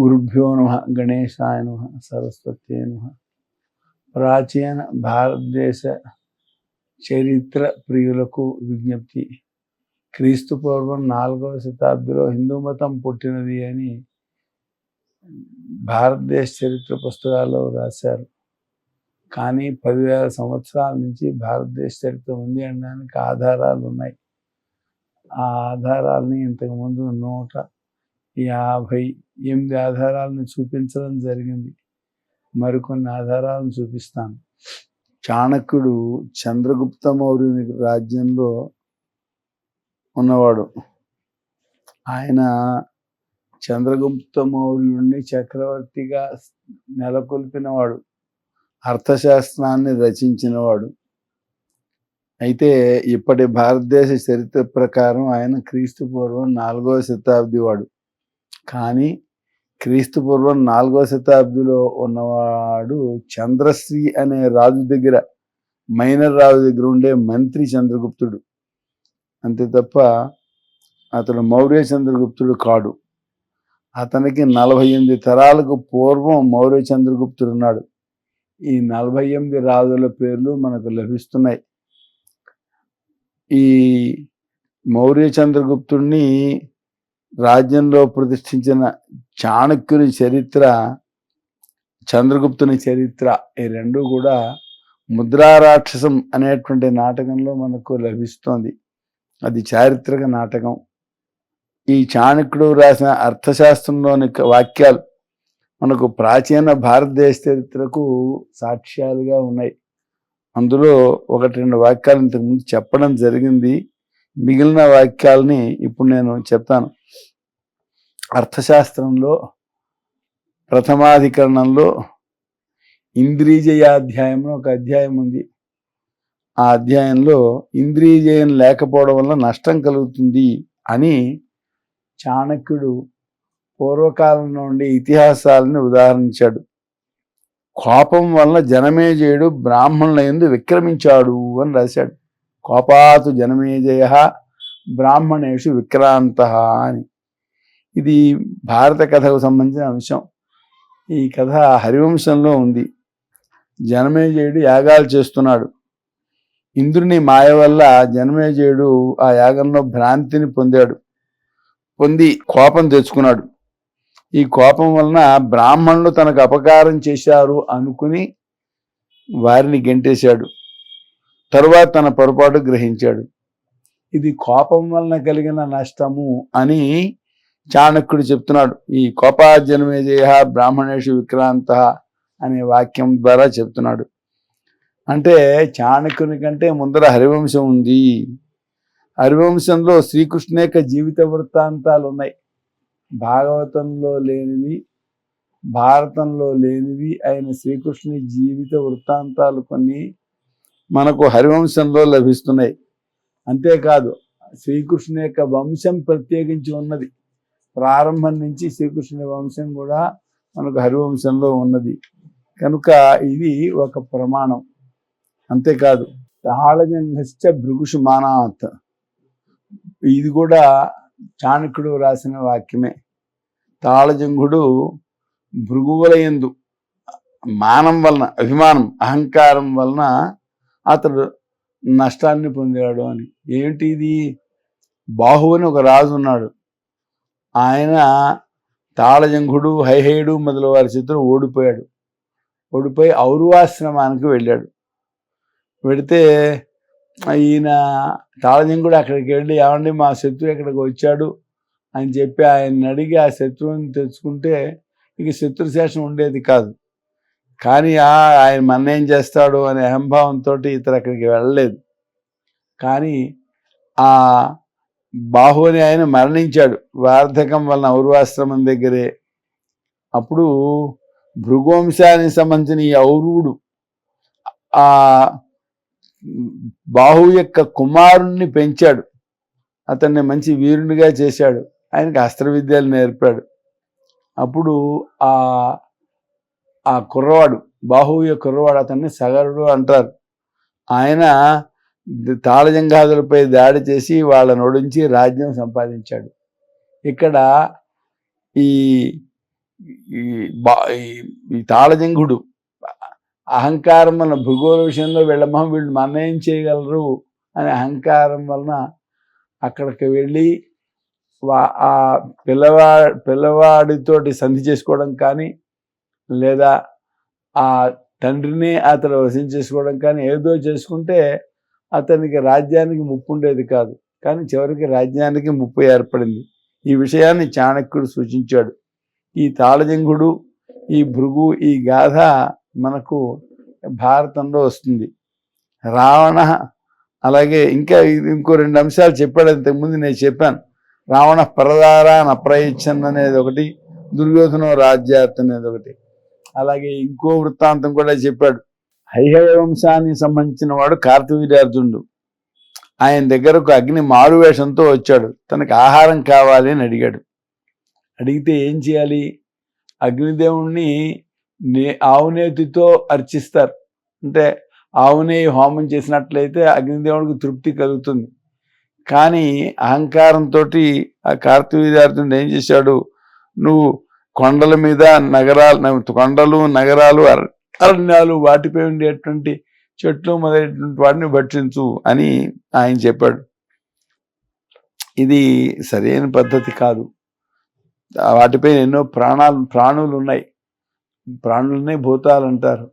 గురుభ్యో నమ గణేశాయ నమ సరస్వతి నమ ప్రాచీన భారతదేశ చరిత్ర ప్రియులకు విజ్ఞప్తి క్రీస్తు పూర్వం నాలుగవ శతాబ్దిలో హిందూ మతం పుట్టినది అని భారతదేశ చరిత్ర పుస్తకాల్లో రాశారు. కానీ పదివేల సంవత్సరాల నుంచి భారతదేశ చరిత్ర ఉంది అనడానికి ఆధారాలు ఉన్నాయి. ఆ ఆధారాలని ఇంతకుముందు నూట యాభై ఎనిమిది ఆధారాలను చూపించడం జరిగింది. మరికొన్ని ఆధారాలను చూపిస్తాను. చాణక్యుడు చంద్రగుప్త మౌర్యుని రాజ్యంలో ఉన్నవాడు. ఆయన చంద్రగుప్త మౌర్యుడిని చక్రవర్తిగా నెలకొల్పినవాడు. అర్థశాస్త్రాన్ని రచించినవాడు. అయితే ఇప్పటి భారతదేశ చరిత్ర ప్రకారం ఆయన క్రీస్తు పూర్వం నాలుగవ శతాబ్ది వాడు కానీ క్రీస్తు పూర్వం నాలుగో శతాబ్దిలో ఉన్నవాడు చంద్రశ్రీ అనే రాజు దగ్గర మైనర్ రాజు దగ్గర ఉండే మంత్రి చంద్రగుప్తుడు. అంతే తప్ప అతడు మౌర్య చంద్రగుప్తుడు కాడు. అతనికి నలభై ఎనిమిది తరాలకు పూర్వం మౌర్య చంద్రగుప్తుడు ఉన్నాడు. ఈ నలభై ఎనిమిది రాజుల పేర్లు మనకు లభిస్తున్నాయి. ఈ మౌర్య చంద్రగుప్తుడిని రాజ్యంలో ప్రతిష్ఠించిన చాణక్యుని చరిత్ర చంద్రగుప్తుని చరిత్ర ఈ రెండు కూడా ముద్రారాక్షసం అనేటువంటి నాటకంలో మనకు లభిస్తోంది. అది చారిత్రక నాటకం. ఈ చాణక్యుడు రాసిన అర్థశాస్త్రంలోని వాక్యాలు మనకు ప్రాచీన భారతదేశ చరిత్రకు సాక్ష్యాలుగా ఉన్నాయి. అందులో ఒకటి రెండు వాక్యాలు ఇంతకుముందు చెప్పడం జరిగింది. మిగిలిన వాక్యాలని ఇప్పుడు నేను చెప్తాను. అర్థశాస్త్రంలో ప్రథమాధికరణంలో ఇంద్రియజయాధ్యాయంలో ఒక అధ్యాయం ఉంది. ఆ అధ్యాయంలో ఇంద్రియజయం లేకపోవడం వల్ల నష్టం కలుగుతుంది అని చాణక్యుడు పూర్వకాలం నుండి ఇతిహాసాలను ఉదాహరించాడు. కోపం వల్ల జనమేజయుడు బ్రాహ్మణుల ఎందు విక్రమించాడు అని రాశాడు. కోపాతు జనమేజయ బ్రాహ్మణేషు విక్రాంత అని. ఇది భారత కథకు సంబంధించిన అంశం. ఈ కథ హరివంశంలో ఉంది. జనమేజయుడు యాగాలు చేస్తున్నాడు. ఇంద్రుని మాయ వల్ల జనమేజయుడు ఆ యాగంలో భ్రాంతిని పొందాడు. పొంది కోపం తెచ్చుకున్నాడు. ఈ కోపం వలన బ్రాహ్మణులు తనకు అపకారం చేశారు అనుకుని వారిని గెంటేశాడు. తరువాత తన పొరపాటు గ్రహించాడు. ఇది కోపం వలన కలిగిన నష్టము అని చాణక్యుడు చెప్తున్నాడు. ఈ కోపాజన్మేజయ బ్రాహ్మణేషు విక్రాంత అనే వాక్యం ద్వారా చెప్తున్నాడు. అంటే చాణక్యుని కంటే ముందర హరివంశం ఉంది. హరివంశంలో శ్రీకృష్ణ యొక్క జీవిత వృత్తాంతాలు ఉన్నాయి. భాగవతంలో లేనివి భారతంలో లేనివి అయిన శ్రీకృష్ణుని జీవిత వృత్తాంతాలు కొన్ని మనకు హరివంశంలో లభిస్తున్నాయి. అంతేకాదు శ్రీకృష్ణు యొక్క వంశం ప్రత్యేకించి ఉన్నది. ప్రారంభం నుంచి శ్రీకృష్ణుని వంశం కూడా మనకు హరివంశంలో ఉన్నది. కనుక ఇది ఒక ప్రమాణం. అంతేకాదు తాళజంగశ్చ భృగుషు మానాత్ ఇది కూడా చాణక్యుడు రాసిన వాక్యమే. తాళజంగుడు భృగువుల ఎందు మానం వలన అభిమానం అహంకారం వలన అతడు నష్టాన్ని పొందాడు అని. ఏంటి ఇది బాహు అని ఒక రాజు ఉన్నాడు. ఆయన తాళజంఘుడు హైహేయుడు మొదలు వారి చేతులు ఓడిపోయాడు. ఓడిపోయి ఔరువాశ్రమానికి వెళ్ళాడు. వెడితే ఈయన తాళజంగుడు అక్కడికి వెళ్ళి ఏమండి మా శత్రువు ఇక్కడికి వచ్చాడు? అని చెప్పి ఆయన అడిగి ఆ శత్రువుని తెచ్చుకుంటే ఇక శత్రుశేషం ఉండేది కాదు. కానీ ఆయన మన ఏం చేస్తాడు అనే అహంభావంతో ఇతరు అక్కడికి వెళ్ళలేదు. కానీ ఆ బాహుని ఆయన మరణించాడు. వార్ధకం వలన ఔర్వాశ్రమం దగ్గరే. అప్పుడు భృగవంశానికి సంబంధించిన ఈ ఔరువుడు ఆ బాహు యొక్క కుమారుణ్ణి పెంచాడు. అతన్ని మంచి వీరునిగా చేశాడు. ఆయనకి అస్త్ర విద్యలు నేర్పాడు. అప్పుడు ఆ ఆ కుర్రవాడు బాహువ్య కుర్రవాడు అతన్ని సగరుడు అంటారు. ఆయన తాళజంగాదులపై దాడి చేసి వాళ్ళను ఓడించి రాజ్యం సంపాదించాడు. ఇక్కడ ఈ ఈ బా- ఈ- తాళజంగుడు అహంకారం వలన భూగోళ విషయంలో వీళ్ళ వీళ్ళు మన చేయగలరు అనే అహంకారం వలన అక్కడికి వెళ్ళి వా- ఆ పిల్లవా పిల్లవాడితోటి సంధి చేసుకోవడం కానీ లేదా ఆ తండ్రిని అతను వశం చేసుకోవడం కానీ ఏదో చేసుకుంటే అతనికి రాజ్యానికి ముప్పు ఉండేది కాదు. కానీ చివరికి రాజ్యానికి ముప్పు ఏర్పడింది. ఈ విషయాన్ని చాణక్యుడు సూచించాడు. ఈ తాళజంగుడు ఈ భృగు ఈ గాథ మనకు భారతంలో వస్తుంది. రావణ అలాగే ఇంకా ఇంకో రెండు అంశాలు చెప్పాడు. ఇంతకుముందు నేను చెప్పాను. రావణ పరదారా నప్రయచ్చన్ అనేది ఒకటి దుర్యోధన రాజ్యాత్ అనేది ఒకటి అలాగే ఇంకో వృత్తాంతం కూడా చెప్పాడు. హైహయ వంశానికి సంబంధించిన వాడు కార్తవీర్యార్జునుడు. ఆయన దగ్గరకు అగ్ని మారువేషంతో వచ్చాడు. తనకు ఆహారం కావాలి అని అడిగాడు. అడిగితే ఏం చేయాలి? అగ్నిదేవుణ్ణి నే ఆవునేతితో అర్చిస్తారు. అంటే ఆవునేయి హోమం చేసినట్లయితే అగ్నిదేవుడికి తృప్తి కలుగుతుంది. కానీ అహంకారంతో ఆ కార్తవీర్యార్జునుడు ఏం చేశాడు? నువ్వు కొండల మీద నగరాలు కొండలు నగరాలు అర- అరణ్యాలు వాటిపై ఉండేటువంటి చెట్లు మొదలైనటువంటి వాటిని భక్షించు అని ఆయన చెప్పాడు. ఇది సరైన పద్ధతి కాదు. వాటిపై ఎన్నో ప్రాణాలు ప్రాణులు ఉన్నాయి. ప్రాణులనే భూతాలు అంటారు.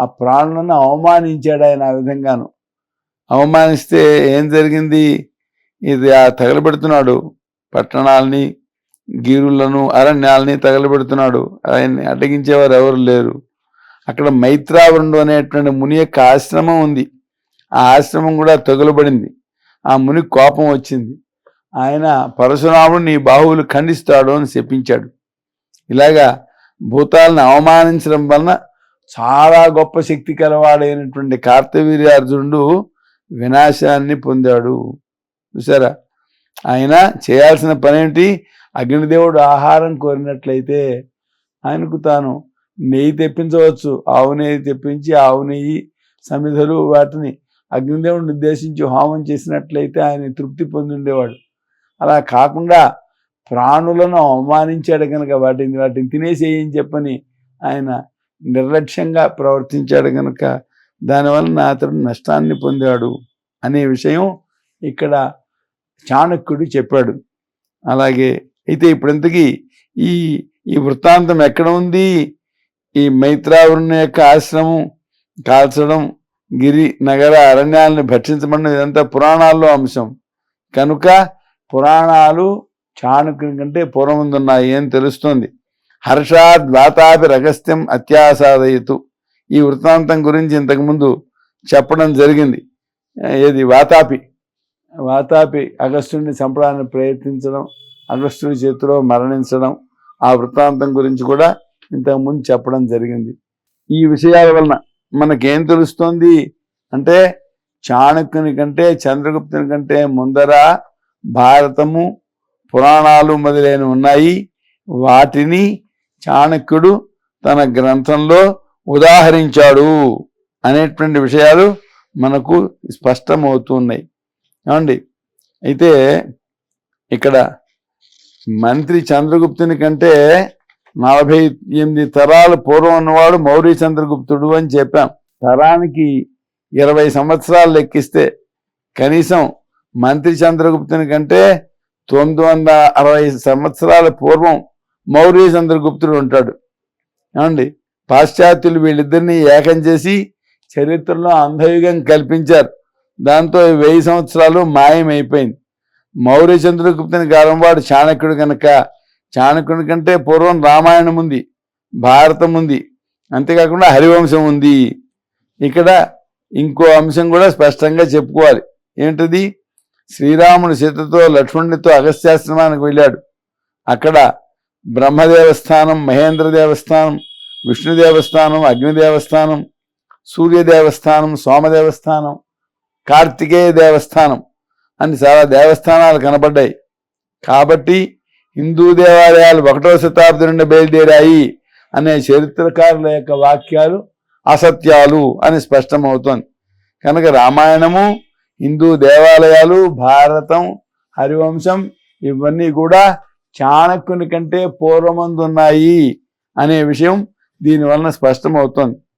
ఆ ప్రాణులను అవమానించాడు ఆయన ఆ విధంగాను. అవమానిస్తే ఏం జరిగింది? ఇది ఆ తగలబెడుతున్నాడు పట్టణాలని గీరులను అరణ్యాలని తగలబెడుతున్నాడు. ఆయన్ని అడ్డగించేవారు ఎవరు లేరు. అక్కడ మైత్రావరుడు అనేటువంటి ముని యొక్క ఆశ్రమం ఉంది. ఆ ఆశ్రమం కూడా తగులబడింది. ఆ ముని కోపం వచ్చింది. ఆయన పరశురాముడు నీ బాహువులు ఖండిస్తాడు అని చెప్పించాడు ఇలాగా భూతాలను అవమానించడం వలన చాలా గొప్ప శక్తి కలవాడైనటువంటి కార్తవీర్యార్జునుడు వినాశాన్ని పొందాడు. చూసారా ఆయన చేయాల్సిన పనేంటి? అగ్నిదేవుడు ఆహారం కోరినట్లయితే ఆయనకు తాను నెయ్యి తెప్పించవచ్చు ఆవు నెయ్యి తెప్పించి ఆవు నెయ్యి సమిధలు వాటిని అగ్నిదేవుడిని ఉద్దేశించి హోమం చేసినట్లయితే ఆయన తృప్తి పొంది ఉండేవాడు. అలా కాకుండా ప్రాణులను అవమానించాడు కనుక వాటిని వాటిని తినేసేయని చెప్పని ఆయన నిర్లక్ష్యంగా ప్రవర్తించాడు కనుక దానివలన అతడు నష్టాన్ని పొందాడు అనే విషయం ఇక్కడ చాణక్యుడు చెప్పాడు. అలాగే అయితే ఇప్పుడు ఇంతకీ ఈ ఈ వృత్తాంతం ఎక్కడ ఉంది? ఈ మైత్రావరుణి యొక్క ఆశ్రమం కాల్చడం గిరి నగర అరణ్యాలను భక్షించబడిన ఇదంతా పురాణాల్లో అంశం. కనుక పురాణాలు చాణుక్యం కంటే పూర్వముందున్నాయి అని తెలుస్తుంది. హర్షాద్ వాతాపి రహస్యం అత్యాసాదయతు. ఈ వృత్తాంతం గురించి ఇంతకుముందు చెప్పడం జరిగింది. ఏది? వాతాపి. వాతాపి అగస్టుని చంపడానికి ప్రయత్నించడం అగస్త్యుడి చేతిలో మరణించడం ఆ వృత్తాంతం గురించి కూడా ఇంతకుముందు చెప్పడం జరిగింది. ఈ విషయాల వలన మనకేం తెలుస్తోంది? అంటే చాణక్యుని కంటే చంద్రగుప్తుని కంటే ముందర భారతము పురాణాలు మొదలైనవి ఉన్నాయి. వాటిని చాణక్యుడు తన గ్రంథంలో ఉదాహరించాడు అనేటువంటి విషయాలు మనకు స్పష్టమవుతున్నాయి ఏమండి? అయితే ఇక్కడ మంత్రి చంద్రగుప్తుని కంటే నలభై ఎనిమిది తరాలు పూర్వం ఉన్నవాడు మౌర్య చంద్రగుప్తుడు అని చెప్పాం. తరానికి ఇరవై సంవత్సరాలు లెక్కిస్తే కనీసం మంత్రి చంద్రగుప్తుని కంటే తొమ్మిది వందల అరవై సంవత్సరాల పూర్వం మౌర్య చంద్రగుప్తుడు ఉంటాడు. ఏమండి? పాశ్చాత్యులు వీళ్ళిద్దరిని ఏకం చేసి చరిత్రలో అంధయుగం కల్పించారు. దాంతో వెయ్యి సంవత్సరాలు మాయమైపోయింది. మౌర్య చంద్రగుప్తుని కాలం చాణక్యుడు కనుక చాణక్యుడి కంటే పూర్వం రామాయణం ఉంది భారతం ఉంది అంతేకాకుండా హరివంశం ఉంది. ఇక్కడ ఇంకో అంశం కూడా స్పష్టంగా చెప్పుకోవాలి. ఏంటది? శ్రీరాముడు సీతతో లక్ష్మణుడితో అగస్త్యాశ్రమానికి వెళ్ళాడు. అక్కడ బ్రహ్మదేవస్థానం మహేంద్ర దేవస్థానం విష్ణు దేవస్థానం అగ్ని దేవస్థానం సూర్య దేవస్థానం సోమ దేవస్థానం కార్తికేయ దేవస్థానం అని చాలా దేవస్థానాలు కనబడ్డాయి. కాబట్టి హిందూ దేవాలయాలు ఒకటో శతాబ్ది నుండి బయలుదేరాయి అనే చరిత్రకారుల యొక్క వాక్యాలు అసత్యాలు అని స్పష్టమవుతోంది. కనుక రామాయణము హిందూ దేవాలయాలు భారతం హరివంశం ఇవన్నీ కూడా చాణక్యుని కంటే పూర్వమందు ఉన్నాయి అనే విషయం దీనివలన స్పష్టమవుతోంది.